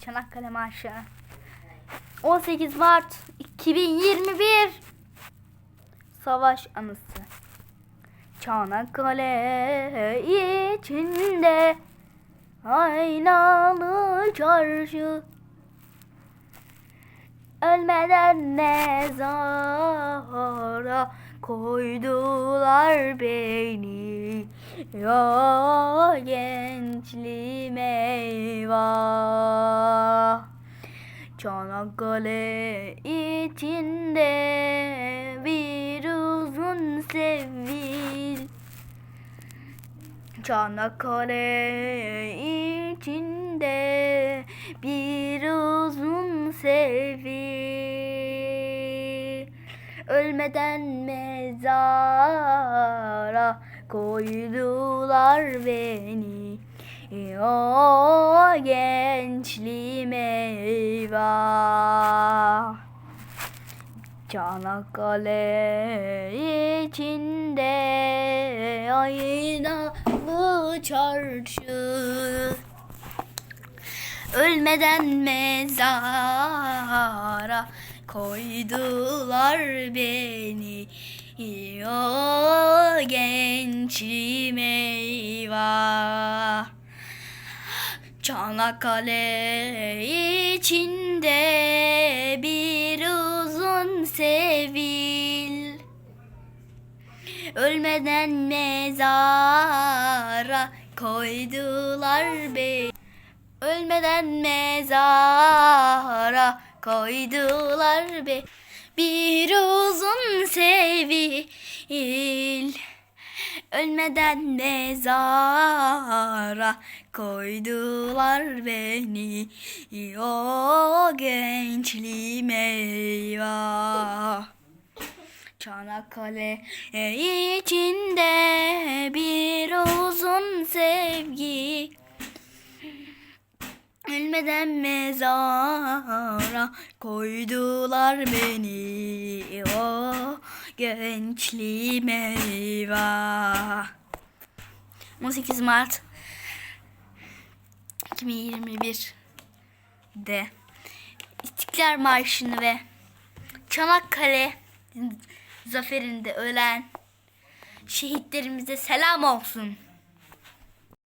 Çanakkale Marşı. 18 Mart 2021 Savaş anısı. Çanakkale içinde aynalı çarşı Ölmeden mezara koydular beni Ya gençliğim eyvah Çanakkale içinde bir uzun sevil. Çanakkale içinde bir uzun sevil. Ölmeden mezara koydular beni O gençliğim eyvah. Çanakkale içinde aynalı çarşı. Ölmeden mezara koydular beni. O gençliğim eyvah Çanakkale içinde bir uzun sevil. Ölmeden mezara koydular beni. Ölmeden mezara koydular be bir uzun sevil. Ölmeden mezara koydular beni. O gençliğim eyvah. Çanakkale içinde bir uzun sevgi. Ölmeden mezara koydular beni. O gençliğim eyvah. 18 Mart 2021'de İstiklal Marşı'nı ve Çanakkale zaferinde ölen şehitlerimize selam olsun.